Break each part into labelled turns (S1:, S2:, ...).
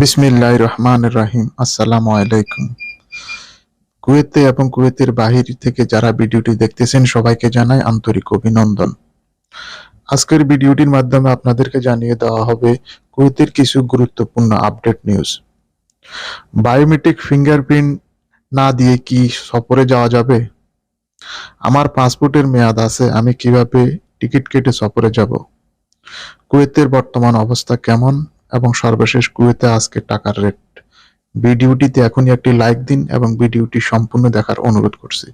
S1: বিসমিল্লাহ রহমান রাহিম আসসালামু আলাইকুম কুয়েতে এবং কুয়েতের বাহির থেকে যারা ভিডিওটি দেখতেছেন, সবাইকে জানাই আন্তরিক অভিনন্দন। আজকের ভিডিওটির মাধ্যমে আপনাদেরকে জানিয়ে দেওয়া হবে কুয়েতের কিছু গুরুত্বপূর্ণ আপডেট নিউজ। বায়োমেট্রিক ফিঙ্গারপ্রিন্ট না দিয়ে কি সফরে যাওয়া যাবে? আমার পাসপোর্টের মেয়াদ আছে, আমি কীভাবে টিকিট কেটে সফরে যাব? কুয়েতের বর্তমান অবস্থা কেমন? এবং সর্বশেষ কুয়েতে আজকে টাকার রেট ভিডিওটিতে এখনই একটি লাইক দিন এবং ভিডিওটি সম্পূর্ণ দেখার অনুরোধ করছি।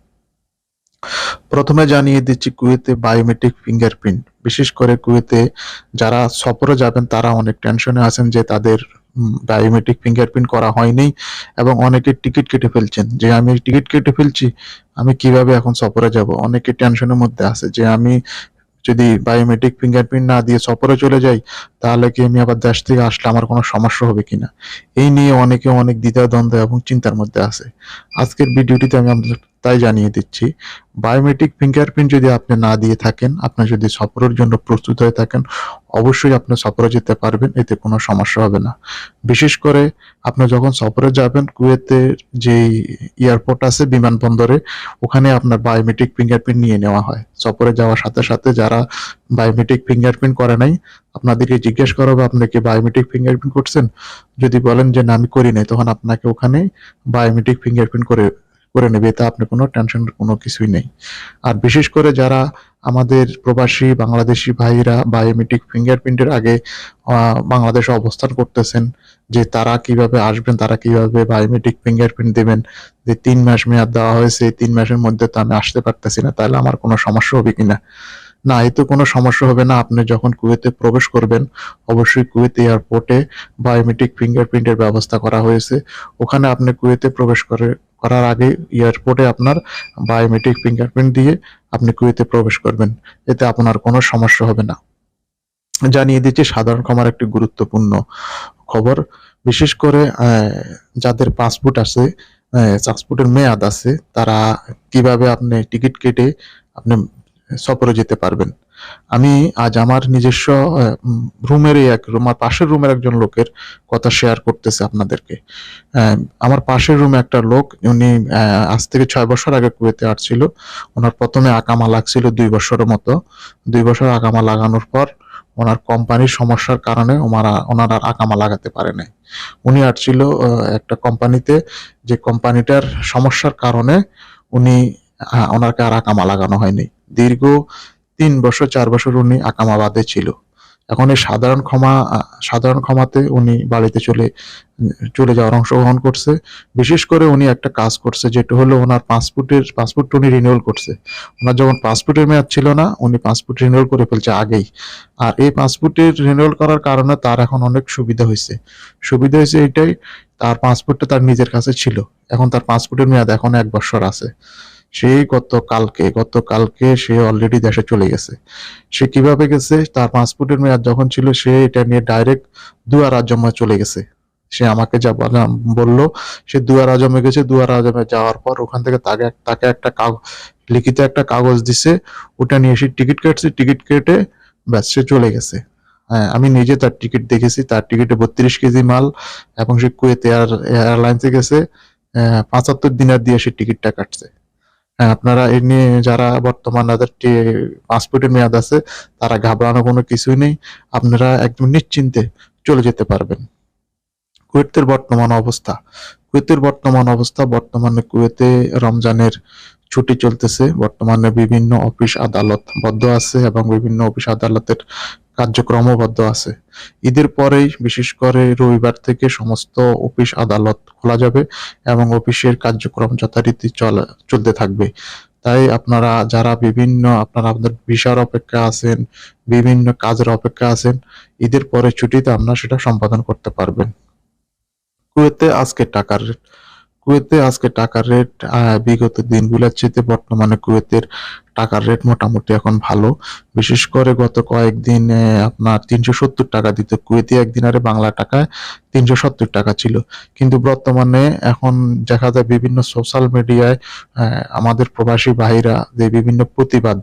S1: প্রথমে জানিয়ে দিচ্ছি কুয়েতে বায়োমেট্রিক ফিঙ্গারপ্রিন্ট বিশেষ করে কুয়েতে যারা সফরে যাবেন, তারা অনেক টেনশনে আছেন যে তাদের বায়োমেট্রিক ফিঙ্গারপ্রিন্ট করা হয়নি এবং অনেকে টিকিট কেটে ফেলছেন। যে আমি টিকিট কেটে ফেলছি, আমি কীভাবে এখন সফরে যাব? অনেকে টেনশনের মধ্যে আছে যে আমি যদি বায়োমেট্রিক ফিঙ্গারপ্রিন্ট না দিয়ে সফরে চলে যাই, তাহলে কি আমি আবার দেশ থেকে আসলে আমার কোনো সমস্যা হবে কিনা? এই নিয়ে অনেকে অনেক দ্বিধাদ্বন্দ্ব এবং চিন্তার মধ্যে আছে। আজকের ভিডিওটিতে আমি আপনাদের তাই জানিয়ে দিচ্ছি বায়োমেট্রিক ফিঙ্গারপ্রিন্ট যদি আপনি না দিয়ে থাকেন আপনি যদি সফরের জন্য প্রস্তুত হয়ে থাকেন, অবশ্যই আপনি সফরে যেতে পারবেন, এতে কোনো সমস্যা হবে না। বিশেষ করে আপনি যখন সফরে যাবেন কুয়েতের যে এয়ারপোর্ট আছে বিমানবন্দরে, ওখানে আপনার বায়োমেট্রিক ফিঙ্গারপ্রিন্ট নিয়ে নেওয়া হয়। সফরে যাওয়ার সাথে সাথে যারা বায়োমেট্রিক ফিঙ্গারপ্রিন্ট করে নাই, আপনাদেরকে জিজ্ঞেস করা হবে আপনি কি বায়োমেট্রিক ফিঙ্গারপ্রিন্ট করছেন? যদি বলেন যে না, আমি করি নাই, তখন আপনাকে ওখানে বায়োমেট্রিক ফিঙ্গারপ্রিন্ট করে করে নেবে এতে আপনি কোনো টেনশন কোনো কিছুই নেই। আর বিশেষ করে যারা আমাদের প্রবাসী বাংলাদেশি ভাইরা বায়োমেট্রিক ফিঙ্গারপ্রিন্টের আগে বাংলাদেশে অবস্থান করতেছেন, যে তারা কীভাবে আসবেন, তারা কীভাবে বায়োমেট্রিক ফিঙ্গারপ্রিন্ট দেবেন, যে তিন মাস মেয়াদ দেওয়া হয়েছে তিন মাসের মধ্যে তো আমি আসতে পারতেছি না, তাহলে আমার কোনো সমস্যা হবে কিনা? না এতে কোনো সমস্যা হবে না, আপনি যখন কুয়েতে প্রবেশ করবেন, অবশ্যই কুয়েত এয়ারপোর্টে বায়োমেট্রিক ফিঙ্গারপ্রিন্টের ব্যবস্থা করা হয়েছে। ওখানে আপনি কুয়েতে প্রবেশ করে করার আগে এয়ারপোর্টে আপনার বায়োমেট্রিক ফিঙ্গারপ্রিন্ট দিয়ে আপনি কুয়েতে প্রবেশ করবেন। এতে আপনার কোনো সমস্যা হবে না। জানিয়ে দিচ্ছি, সাধারণ ক্ষমার একটি গুরুত্বপূর্ণ খবর। বিশেষ করে যাদের পাসপোর্ট আছে পাসপোর্টের মেয়াদ আছে, তারা কীভাবে আপনি টিকিট কেটে আপনি সফরে যেতে পারবেন? আমি আজ আমার নিজস্ব রুমেরই এক, আমার পাশের রুমের একজন লোকের কথা শেয়ার করতেছে আপনাদেরকে। আমার পাশের রুমে একটা লোক, উনি আজ থেকে ছয় বছর আগে কুয়েতে আসছিল। ওনার প্রথমে আকামা লাগছিল দুই বছরের মতো। দুই বছর আকামা লাগানোর পর ওনার কোম্পানির সমস্যার কারণে ওনারা, ওনার আর আকামা লাগাতে পারে নাই। উনি আসছিল একটা কোম্পানিতে, যে কোম্পানিটার সমস্যার কারণে উনি ওনাকে আর আকামা লাগানো হয়নি। দীর্ঘ তিন বছর, চার বছর উনি আকামাবাদে ছিল। এখন এই সাধারণ ক্ষমা, সাধারণ ক্ষমাতে উনি বাড়িতে চলে চলে যাওয়ার অংশগ্রহণ করছে। বিশেষ করে উনি একটা কাজ করছে, যেটা হলো ওনার পাসপোর্টের পাসপোর্ট উনি রিনিউয়াল করছে। ওনার যখন পাসপোর্টের মেয়াদ ছিল না, উনি পাসপোর্ট রিনিউয়াল করে ফেলছে আগেই। আর এই পাসপোর্টের রিনিউয়াল করার কারণে তার এখন অনেক সুবিধা হয়েছে। সুবিধা হয়েছে এটাই, তার পাসপোর্টটা তার নিজের কাছে ছিল। এখন তার পাসপোর্টের মেয়াদ এখন এক বছর আছে। সেই গত কালকে গত কালকে সে অলরেডি দেশে চলে গেছে। সে কীভাবে গেছে? তার পাসপোর্টের মেয়াদ যখন ছিল, সে এটা নিয়ে ডাইরেক্ট দুয়ার আজমে চলে গেছে। সে আমাকে যা বলা- বলল, সে দুয়ার আজমে গেছে, দুয়ার আজমে যাওয়ার পর ওখান থেকে তাকে তাকে একটা কাগজ লিখিত একটা কাগজ দিছে, ওটা নিয়ে সে টিকিট কাটছে টিকিট কেটে ব্যাস, সে চলে গেছে। হ্যাঁ আমি নিজে তার টিকিট দেখেছি, তার টিকিটে বত্রিশ কেজি মাল এবং সে কুয়েত এয়ার, এয়ারলাইন্সে গেছে পঁচাত্তর দিনার দিয়ে সে টিকিটটা কাটছে। আপনারা এ নিয়ে যারা বর্তমান তাদের পাসপোর্টের মেয়াদ আছে, তারা ঘাবড়ানো কোনো কিছুই নেই। আপনারা একদম নিশ্চিন্তে চলে যেতে পারবেন। কুয়েতের বর্তমান অবস্থা। কুয়েতের বর্তমান অবস্থা, বর্তমানে কুয়েতে রমজানের ছুটি চলতেছে। বর্তমানে বিভিন্ন অফিস আদালত বদ্ধ আছে এবং বিভিন্ন অফিস আদালতের কার্যক্রমও বদ্ধ আছে। ঈদের পরেই, বিশেষ করে রবিবার থেকে সমস্ত অফিস আদালত খোলা যাবে এবং অফিসের কার্যক্রম যথারীতি চলা, চলতে থাকবে। তাই আপনারা যারা বিভিন্ন, আপনারা আপনাদের ভিসার অপেক্ষা আছেন, বিভিন্ন কাজের অপেক্ষা আছেন, ঈদের পরে ছুটিতে আপনারা সেটা সম্পাদন করতে পারবেন। কুয়েতে আজকে টাকার কুয়েতে আজকে টাকার রেট বিগত দিনগুলোর চেয়ে বর্তমানে কুয়েতের টাকার রেট মোটামুটি এখন ভালো। বিশেষ করে গত কয়েকদিন আপনার তিনশো সত্তর টাকা দিত। কুয়েতি একদিন আরে বাংলা টাকায় তিনশো সত্তর টাকা ছিল। কিন্তু বর্তমানে এখন দেখা যায় বিভিন্ন সোশ্যাল মিডিয়ায় আমাদের প্রবাসী ভাইরা যে বিভিন্ন প্রতিবাদ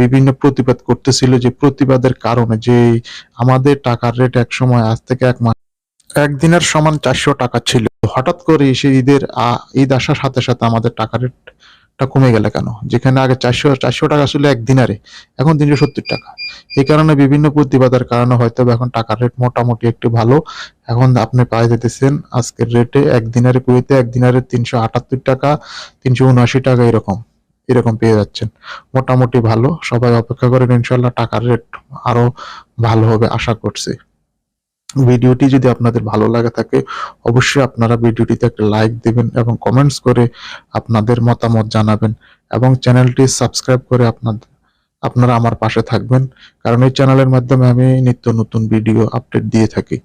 S1: বিভিন্ন প্রতিবাদ করতেছিল যে প্রতিবাদের কারণে যে আমাদের টাকার রেট এক সময় আজ থেকে এক মাস একদিনের সমান চারশো টাকা ছিল। হঠাৎ করে এসে ঈদের ঈদ আসার সাথে সাথে আমাদের টাকা রেটটা কমে গেল কেন? যেখানে আগে চারশো চারশো টাকা ছিল একদিনারে এখন তিনশো সত্তর টাকা। এই কারণে বিভিন্ন প্রতিবাদের কারণে হয়তো এখন টাকার রেট মোটামুটি একটু ভালো। এখন আপনি পাই যেতেছেন আজকের রেটে একদিনারে কুয়েতে একদিনারে তিনশো আটাত্তর টাকা, তিনশো উনআশি টাকা এরকম এরকম পেয়ে যাচ্ছেন। মোটামুটি ভালো, সবাই অপেক্ষা করেন ইনশাল্লাহ টাকার রেট আরও ভালো হবে, আশা করছি। ভিডিওটি যদি আপনাদের ভালো লাগে থাকে, অবশ্যই আপনারা ভিডিওটিতে একটা লাইক দেবেন এবং কমেন্টস করে আপনাদের মতামত জানাবেন এবং চ্যানেলটি সাবস্ক্রাইব করে আপনাদের আপনারা আমার পাশে থাকবেন। কারণ এই চ্যানেলের মাধ্যমে আমি নিত্য নতুন ভিডিও আপডেট দিয়ে থাকি।